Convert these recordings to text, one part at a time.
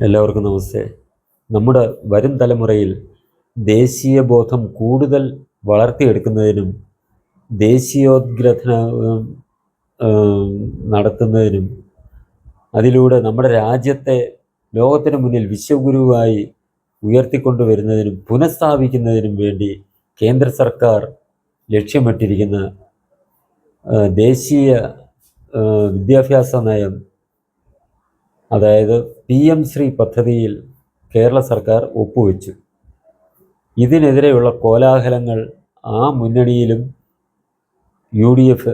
എല്ലാവർക്കും നമസ്തേ. നമ്മുടെ വരും തലമുറയിൽ ദേശീയ ബോധം കൂടുതൽ വളർത്തിയെടുക്കുന്നതിനും ദേശീയോദ്ഗ്രഥന നടത്തുന്നതിനും അതിലൂടെ നമ്മുടെ രാജ്യത്തെ ലോകത്തിന് മുന്നിൽ വിശ്വഗുരുവായി ഉയർത്തിക്കൊണ്ടുവരുന്നതിനും പുനഃസ്ഥാപിക്കുന്നതിനും വേണ്ടി കേന്ദ്ര സർക്കാർ ലക്ഷ്യമിട്ടിരിക്കുന്ന ദേശീയ വിദ്യാഭ്യാസ നയം അതായത് പി എം ശ്രീ പദ്ധതിയിൽ കേരള സർക്കാർ ഒപ്പുവെച്ചു. ഇതിനെതിരെയുള്ള കോലാഹലങ്ങൾ ആ മുന്നണിയിലും യു ഡി എഫ്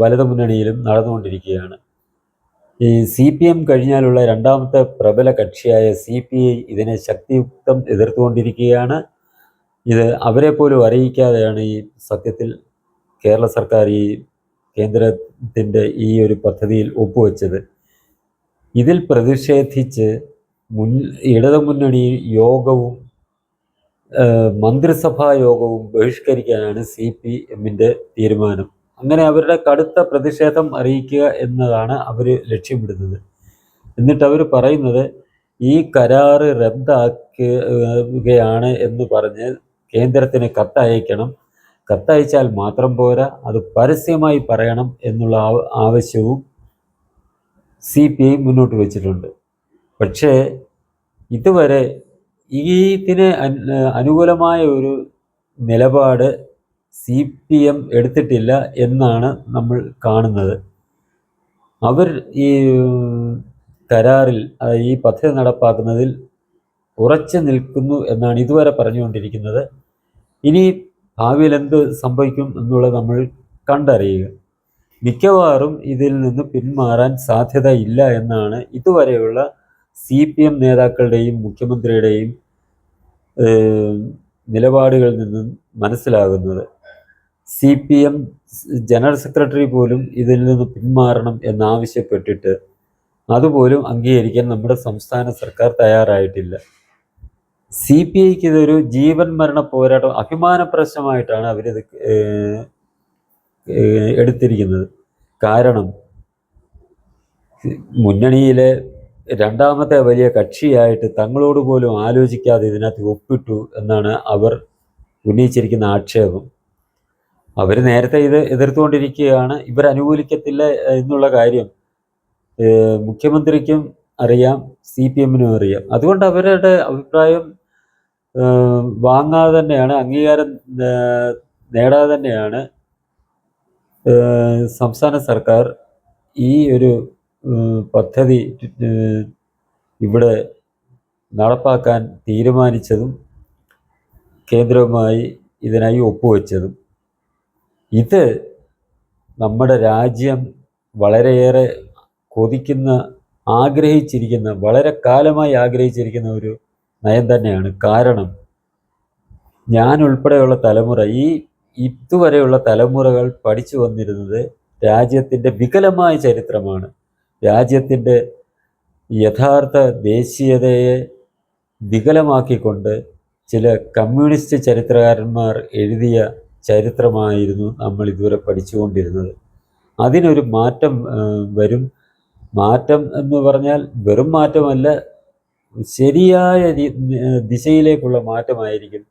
വലതു മുന്നണിയിലും നടന്നുകൊണ്ടിരിക്കുകയാണ്. ഈ സി പി എം കഴിഞ്ഞാലുള്ള രണ്ടാമത്തെ പ്രബല കക്ഷിയായ സി പി ഐ ഇതിനെ ശക്തിയുക്തം എതിർത്തുകൊണ്ടിരിക്കുകയാണ്. ഇത് അവരെ പോലും അറിയിക്കാതെയാണ് ഈ സത്യത്തിൽ കേരള സർക്കാർ ഈ കേന്ദ്രത്തിന്റെ ഈ ഒരു പദ്ധതിയിൽ ഒപ്പുവെച്ചത്. ഇതിൽ പ്രതിഷേധിച്ച് മുൻ ഇടതുമുന്നണി യോഗവും മന്ത്രിസഭാ യോഗവും ബഹിഷ്കരിക്കാനാണ് സി പി എമ്മിന്റെ തീരുമാനം. അങ്ങനെ അവരുടെ കടുത്ത പ്രതിഷേധം അറിയിക്കുക എന്നതാണ് അവർ ലക്ഷ്യമിടുന്നത്. എന്നിട്ട് അവർ പറയുന്നത് ഈ കരാറ് റദ്ദാക്കുകയാണ് എന്ന് പറഞ്ഞ് കേന്ദ്രത്തിന് കത്തയക്കണം. കത്തയച്ചാൽ മാത്രം പോരാ അത് പരസ്യമായി പറയണം എന്നുള്ള ആവശ്യവും സി പി ഐ മുന്നോട്ട് വെച്ചിട്ടുണ്ട്. പക്ഷേ ഇതുവരെ ഇതിന് അനുകൂലമായ ഒരു നിലപാട് സി പി എം എടുത്തിട്ടില്ല എന്നാണ് നമ്മൾ കാണുന്നത്. അവർ ഈ കരാറിൽ ഈ പദ്ധതി നടപ്പാക്കുന്നതിൽ ഉറച്ചു നിൽക്കുന്നു എന്നാണ് ഇതുവരെ പറഞ്ഞുകൊണ്ടിരിക്കുന്നത്. ഇനി ഭാവിയിൽ എന്ത് സംഭവിക്കും എന്നുള്ളത് നമ്മൾ കണ്ടറിയുക. മിക്കവാറും ഇതിൽ നിന്ന് പിന്മാറാൻ സാധ്യതയില്ല എന്നാണ് ഇതുവരെയുള്ള സി പി എം നേതാക്കളുടെയും മുഖ്യമന്ത്രിയുടെയും നിലപാടുകളിൽ നിന്നും മനസ്സിലാകുന്നത്. C P M general secretary പോലും ഇതിൽ നിന്ന് പിന്മാറണം എന്നാവശ്യപ്പെട്ടിട്ട് അതുപോലും അംഗീകരിക്കാൻ നമ്മുടെ സംസ്ഥാന സർക്കാർ തയ്യാറായിട്ടില്ല. സി പി ഐക്ക് ഇതൊരു ജീവൻ മരണ പോരാട്ടം അഭിമാന പ്രശ്നമായിട്ടാണ് അവരിത് എടുത്തിരിക്കുന്നത്. കാരണം മുന്നണിയിലെ രണ്ടാമത്തെ വലിയ കക്ഷിയായിട്ട് തങ്ങളോട് പോലും ആലോചിക്കാതെ ഇതിനകത്ത് ഒപ്പിട്ടു എന്നാണ് അവർ ഉന്നയിച്ചിരിക്കുന്ന ആക്ഷേപം. അവർ നേരത്തെ ഇത് എതിർത്തുകൊണ്ടിരിക്കുകയാണ്. ഇവർ അനുകൂലിക്കത്തില്ല എന്നുള്ള കാര്യം മുഖ്യമന്ത്രിക്കും അറിയാം സി പി എമ്മിനും അറിയാം. അതുകൊണ്ട് അവരുടെ അഭിപ്രായം വാങ്ങാതെ തന്നെയാണ് അംഗീകാരം നേടാതെ തന്നെയാണ് സംസ്ഥാന സർക്കാർ ഈ ഒരു പദ്ധതി ഇവിടെ നടപ്പാക്കാൻ തീരുമാനിച്ചതും കേന്ദ്രവുമായി ഇതിനായി ഒപ്പുവെച്ചതും. ഇത് നമ്മുടെ രാജ്യം വളരെയേറെ കൊതിക്കുന്ന ആഗ്രഹിച്ചിരിക്കുന്ന വളരെ കാലമായി ആഗ്രഹിച്ചിരിക്കുന്ന ഒരു നയം തന്നെയാണ്. കാരണം ഞാൻ ഉൾപ്പെടെയുള്ള തലമുറ ഈ ഇതുവരെയുള്ള തലമുറകൾ പഠിച്ചു വന്നിരുന്നത് രാജ്യത്തിന്റെ വികലമായ ചരിത്രമാണ്. രാജ്യത്തിന്റെ യഥാർത്ഥ ദേശീയതയെ വികലമാക്കിക്കൊണ്ട് ചില കമ്മ്യൂണിസ്റ്റ് ചരിത്രകാരന്മാർ എഴുതിയ ചരിത്രമായിരുന്നു നമ്മൾ ഇതുവരെ പഠിച്ചുകൊണ്ടിരുന്നത്. അതിനൊരു മാറ്റം വരും. മാറ്റം എന്ന് പറഞ്ഞാൽ വെറും മാറ്റമല്ല ശരിയായ ദിശയിലേക്കുള്ള മാറ്റമായിരിക്കും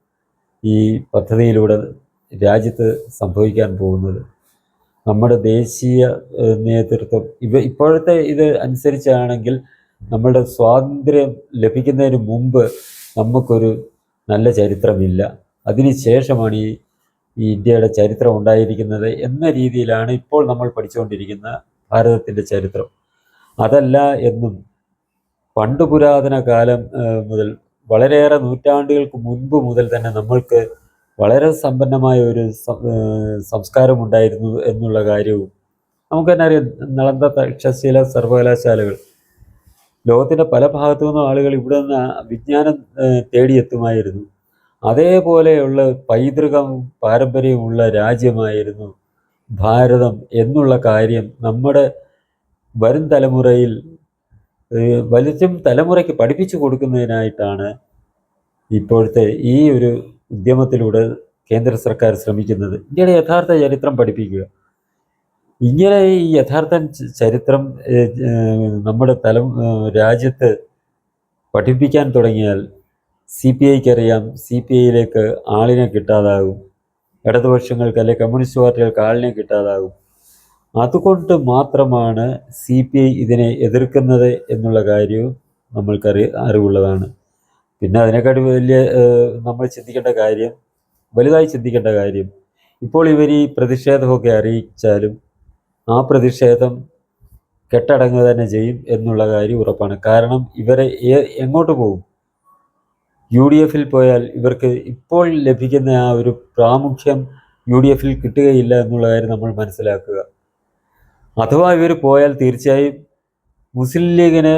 ഈ പദ്ധതിയിലൂടെ രാജ്യത്ത് സംഭവിക്കാൻ പോകുന്നത്. നമ്മുടെ ദേശീയ നേതൃത്വം ഇവ ഇപ്പോഴത്തെ ഇത് അനുസരിച്ചാണെങ്കിൽ നമ്മുടെ സ്വാതന്ത്ര്യം ലഭിക്കുന്നതിന് മുമ്പ് നമുക്കൊരു നല്ല ചരിത്രമില്ല. അതിനുശേഷമാണ് ഈ ഈ ഇന്ത്യയുടെ ചരിത്രം ഉണ്ടായിരിക്കുന്നത് എന്ന രീതിയിലാണ് ഇപ്പോൾ നമ്മൾ പഠിച്ചുകൊണ്ടിരിക്കുന്ന ഭാരതത്തിന്റെ ചരിത്രം. അതല്ല എന്നും പണ്ട് പുരാതന കാലം മുതൽ വളരെയേറെ നൂറ്റാണ്ടുകൾക്ക് മുൻപ് മുതൽ തന്നെ നമ്മൾക്ക് വളരെ സമ്പന്നമായ ഒരു സംസ്കാരമുണ്ടായിരുന്നു എന്നുള്ള കാര്യവും നമുക്ക് തന്നെ അറിയാം. നളന്ത തക്ഷശീല സർവകലാശാലകൾ. ലോകത്തിന്റെ പല ഭാഗത്തു നിന്നും ആളുകൾ ഇവിടെ നിന്ന് വിജ്ഞാനം തേടിയെത്തുമായിരുന്നു. അതേപോലെയുള്ള പൈതൃകം പാരമ്പര്യമുള്ള രാജ്യമായിരുന്നു ഭാരതം എന്നുള്ള കാര്യം നമ്മുടെ വരും തലമുറയിൽ വലിച്ചും തലമുറയ്ക്ക് പഠിപ്പിച്ചു കൊടുക്കുന്നതിനായിട്ടാണ് ഇപ്പോഴത്തെ ഈ ഒരു ഉദ്യമത്തിലൂടെ കേന്ദ്ര സർക്കാർ ശ്രമിക്കുന്നത്. ഇന്ത്യയുടെ യഥാർത്ഥ ചരിത്രം പഠിപ്പിക്കുക. ഇങ്ങനെ ഈ യഥാർത്ഥ ചരിത്രം നമ്മുടെ തല രാജ്യത്ത് പഠിപ്പിക്കാൻ തുടങ്ങിയാൽ സി പി ഐക്ക് അറിയാം സി പി ഐയിലേക്ക് ആളിനെ കിട്ടാതാകും. ഇടതുപക്ഷങ്ങൾക്ക് അല്ലെങ്കിൽ കമ്മ്യൂണിസ്റ്റ് പാർട്ടികൾക്ക് ആളിനെ കിട്ടാതാകും. അതുകൊണ്ട് മാത്രമാണ് സി പി ഐ ഇതിനെ എതിർക്കുന്നത് എന്നുള്ള കാര്യവും നമ്മൾക്കറി അറിവുള്ളതാണ്. പിന്നെ അതിനെക്കാട്ടി വലിയ നമ്മൾ ചിന്തിക്കേണ്ട കാര്യം വലുതായി ചിന്തിക്കേണ്ട കാര്യം ഇപ്പോൾ ഇവർ ഈ പ്രതിഷേധമൊക്കെ അറിയിച്ചാലും ആ പ്രതിഷേധം കെട്ടടങ്ങുക തന്നെ ചെയ്യും എന്നുള്ള കാര്യം ഉറപ്പാണ്. കാരണം ഇവരെ എങ്ങോട്ട് പോകും? യു ഡി എഫിൽ പോയാൽ ഇവർക്ക് ഇപ്പോൾ ലഭിക്കുന്ന ആ ഒരു പ്രാമുഖ്യം യു ഡി എഫിൽ കിട്ടുകയില്ല എന്നുള്ള കാര്യം നമ്മൾ മനസ്സിലാക്കുക. അഥവാ ഇവർ പോയാൽ തീർച്ചയായും മുസ്ലിം ലീഗിനെ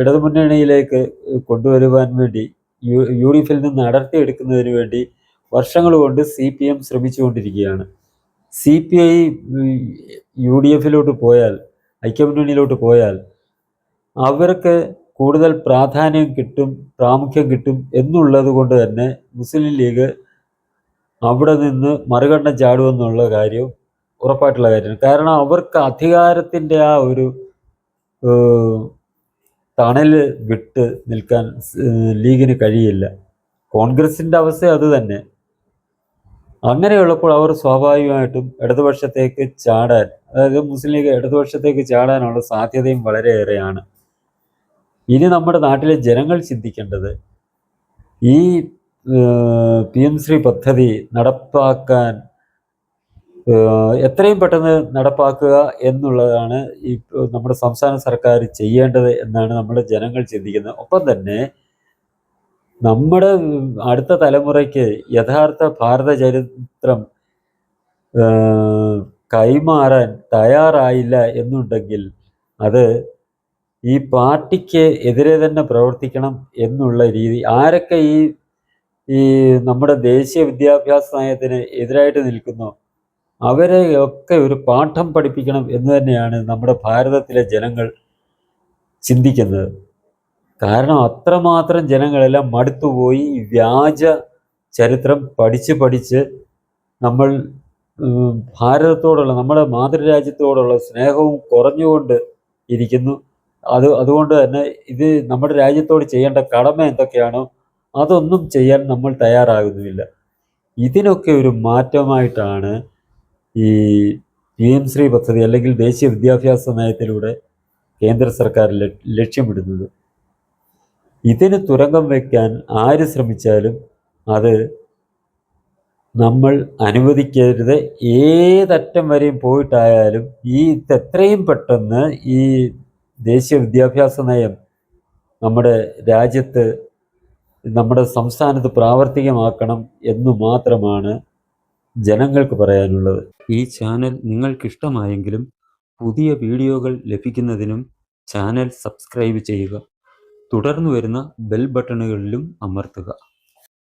ഇടതുമുന്നണിയിലേക്ക് കൊണ്ടുവരുവാൻ വേണ്ടി യു യു ഡി എഫിൽ നിന്ന് അടർത്തിയെടുക്കുന്നതിന് വേണ്ടി വർഷങ്ങൾ കൊണ്ട് C P M ശ്രമിച്ചുകൊണ്ടിരിക്കുകയാണ്. C P I U D എഫിലോട്ട് പോയാൽ ഐക്യമുന്നണിയിലോട്ട് പോയാൽ അവർക്ക് കൂടുതൽ പ്രാധാന്യം കിട്ടും പ്രാമുഖ്യം കിട്ടും എന്നുള്ളത് കൊണ്ട് തന്നെ മുസ്ലിം ലീഗ് അവിടെ നിന്ന് മറികടന്ന് ചാടുമെന്നുള്ള കാര്യം ഉറപ്പായിട്ടുള്ള കാര്യമാണ്. കാരണം അവർക്ക് അധികാരത്തിന്റെ ആ ഒരു തണൽ വിട്ട് നിൽക്കാൻ ലീഗിന് കഴിയില്ല. കോൺഗ്രസിന്റെ അവസ്ഥ അത് തന്നെ. അങ്ങനെയുള്ളപ്പോൾ അവർ സ്വാഭാവികമായിട്ടും ഇടതുപക്ഷത്തേക്ക് ചാടാൻ അതായത് മുസ്ലിം ലീഗ് ഇടതുപക്ഷത്തേക്ക് ചാടാനുള്ള സാധ്യതയും വളരെയേറെയാണ്. ഇനി നമ്മുടെ നാട്ടിലെ ജനങ്ങൾ ചിന്തിക്കേണ്ടത് ഈ പി എം ശ്രീ പദ്ധതി നടപ്പാക്കാൻ എത്രയും പെട്ടെന്ന് നടപ്പാക്കുക എന്നുള്ളതാണ് ഈ നമ്മുടെ സംസ്ഥാന സർക്കാർ ചെയ്യേണ്ടത് എന്നാണ് നമ്മുടെ ജനങ്ങൾ ചിന്തിക്കുന്നത്. ഒപ്പം തന്നെ നമ്മുടെ അടുത്ത തലമുറയ്ക്ക് യഥാർത്ഥ ഭാരത ചരിത്രം കൈമാറാൻ തയ്യാറായില്ല എന്നുണ്ടെങ്കിൽ അത് ഈ പാർട്ടിക്ക് എതിരെ തന്നെ പ്രവർത്തിക്കണം എന്നുള്ള രീതി ആരൊക്കെ ഈ ഈ നമ്മുടെ ദേശീയ വിദ്യാഭ്യാസ നയത്തിന് എതിരായിട്ട് നിൽക്കുന്നോ അവരെ ഒക്കെ ഒരു പാഠം പഠിപ്പിക്കണം എന്ന് തന്നെയാണ് നമ്മുടെ ഭാരതത്തിലെ ജനങ്ങൾ ചിന്തിക്കുന്നത്. കാരണം അത്രമാത്രം ജനങ്ങളെല്ലാം മടുത്തുപോയി വ്യാജ ചരിത്രം പഠിച്ച് പഠിച്ച് നമ്മൾ ഭാരതത്തോടുള്ള നമ്മുടെ മാതൃരാജ്യത്തോടുള്ള സ്നേഹവും കുറഞ്ഞുകൊണ്ട് ഇരിക്കുന്നു. അത് അതുകൊണ്ട് തന്നെ ഇത് നമ്മുടെ രാജ്യത്തോട് ചെയ്യേണ്ട കടമ എന്തൊക്കെയാണോ അതൊന്നും ചെയ്യാൻ നമ്മൾ തയ്യാറാകുന്നുമില്ല ഇതിനൊക്കെ ഒരു മാറ്റമായിട്ടാണ് ഈ പി എം ശ്രീ പദ്ധതി അല്ലെങ്കിൽ ദേശീയ വിദ്യാഭ്യാസ നയത്തിലൂടെ കേന്ദ്ര സർക്കാർ ലക്ഷ്യമിടുന്നത്. ഇതിന് തുരങ്കം വയ്ക്കാൻ ആര് ശ്രമിച്ചാലും അത് നമ്മൾ അനുവദിക്കരുത്. ഏതറ്റം വരെയും പോയിട്ടായാലും ഈ ഇതെത്രയും പെട്ടെന്ന് ഈ ദേശീയ വിദ്യാഭ്യാസ നയം നമ്മുടെ രാജ്യത്ത് നമ്മുടെ സംസ്ഥാനത്ത് പ്രാവർത്തികമാക്കണം എന്ന് മാത്രമാണ് ജനങ്ങൾക്ക് പറയാനുള്ളത്. ഈ ചാനൽ നിങ്ങൾക്കിഷ്ടമായെങ്കിലും പുതിയ വീഡിയോകൾ ലഭിക്കുന്നതിനും ചാനൽ സബ്സ്ക്രൈബ് ചെയ്യുക. തുടർന്ന് വരുന്ന ബെൽ ബട്ടണുകളിലും അമർത്തുക.